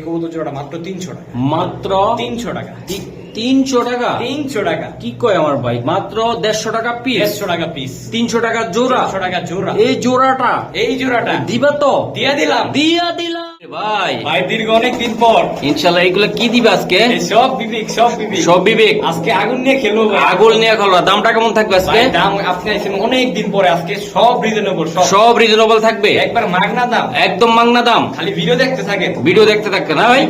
কবুতর মাত্র তিনশো টাকা। মাত্র তিনশো টাকা। তিনশো টাকা? তিনশো টাকা। কি কয় আমার ভাই? মাত্র দেড়শো টাকা পিস দেড়শো টাকা পিস তিনশো টাকা জোড়া। টাকা জোড়া। এই জোড়াটা এই জোড়াটা। দিবা তো? দিয়া দিলাম। দিয়া দিলাম। ভাই। ভাই দীর্ঘ অনেক দিন পর। ইনশাল্লাহ এগুলো কি দিবে আজকে? সব বিবেক সব বিবেক। সব বিবেক। আজকে আগুন নিয়ে খেলো ভাই। নিয়ে খোলা দামটা কেমন থাকবে আজকে? দাম আপনি আইছেন অনেক দিন পরে। আজকে সব রিজনেবল সব। রিজনেবল থাকবে? একবার মাগনা দাম। একদম দাম। খালি ভিডিও দেখতে থাকেন। ভিডিও দেখতে থাকবে না ভাই?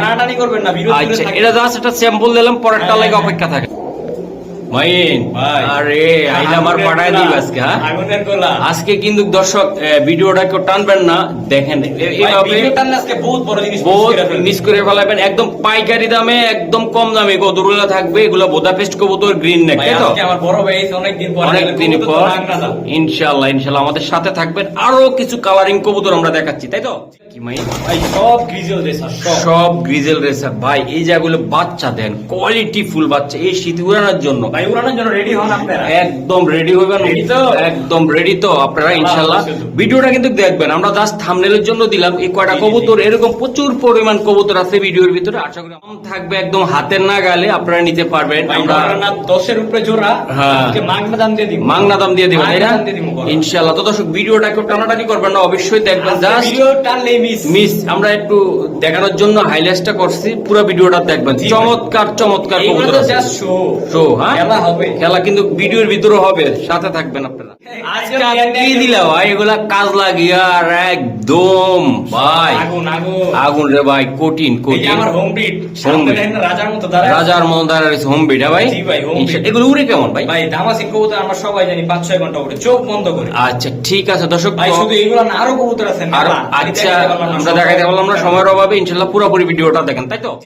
টানাটানি করবেন না ভিডিও আচ্ছা এটা জাস্ট একটা স্যাম্পল দিলাম পরেরটা হ্যাঁ, লাগে হ্যাঁ। অপেক্ষা থাকে। মাইন আরে আইলা আমার পাঠায় দিব আজকে হ্যাঁ? আজকে কিন্তু দর্শক ভিডিওটা কেউ টানবেন না দেখেন এ- ভাই, এইভাবে ভিডিও টানলে আজকে বহুত বড় জিনিস miss বহুত করে ফেলবেন। মিস করে ফেলাবেন একদম পাইকারি দামে একদম কম দামে কবুতরগুলো থাকবে এগুলো বোদাপেস্ট কবুতর গ্রিন নেক তাই তো? আমার বড় ভাই এসে পর অনেক দিন কবুতর তো পর মাগনা দাম। ইনশাল্লাহ ইনশাল্লাহ আমাদের সাথে থাকবেন। আরও কিছু কালারিং কবুতর আমরা দেখাচ্ছি তাই তো? ভাই সব গ্রিজেল রেসার সব। সব গ্রিজেল রেসার ভাই এই জায়গাগুলো বাচ্চা দেন কোয়ালিটি ফুল বাচ্চা এই শীত উড়ানোর জন্য। ভাই উড়ানোর জন্য রেডি হন আপনারা। একদম রেডি হবেন? একদম রেডি তো আপনারা ইনশাল্লাহ ভিডিওটা কিন্তু দেখবেন আমরা জাস্ট থামনেলের জন্য দিলাম। এই কয়টা কবুতর এরকম প্রচুর পরিমাণ কবুতর আছে ভিডিওর ভিতরে। আশা করি কম থাকবে একদম হাতের না গালে আপনারা নিতে পারবেন। আমরা দশের উপরে জোড়া। হ্যাঁ। মাগনা দাম দিয়ে দিব। মাগনা দাম দিয়ে দিব। তো দর্শক ভিডিওটা একটু টানাটানি করবেন না অবশ্যই দেখবেন জাস্ট মিস মিস আমরা একটু দেখানোর জন্য হাইলাইটটা করছি পুরো ভিডিওটা দেখবেন। চমৎকার চমৎকার কবুতর আছে। শো শো হ্যাঁ? খেলা হবে। খেলা কিন্তু ভিডিওর ভিতরে হবে সাথে থাকবেন আপনারা। আজকে আজকে কি দিলা ভাই? এগুলা কাজ লাগিয়ে আর একদম ভাই। আগুন আগুন। আগুন রে ভাই কঠিন আমার হোম বিট। রাজার মতো দাঁড়ায় মন্দার হোম বিটা ভাই? জি ভাই, ইনশা- এগুলো উড়ে কেমন ভাই? ভাই কবুতর আমরা সবাই জানি পাঁচ ছয় ঘণ্টা উঠে চোখ বন্ধ করে। আচ্ছা ঠিক আছে দর্শক ভাই শুধু না আরও কবুতর আছে আচ্ছা আমরা দেখাইতে পারলাম না সময়ের অভাবে ইনশাল্লাহ পুরোপুরি ভিডিওটা দেখেন তাই তো?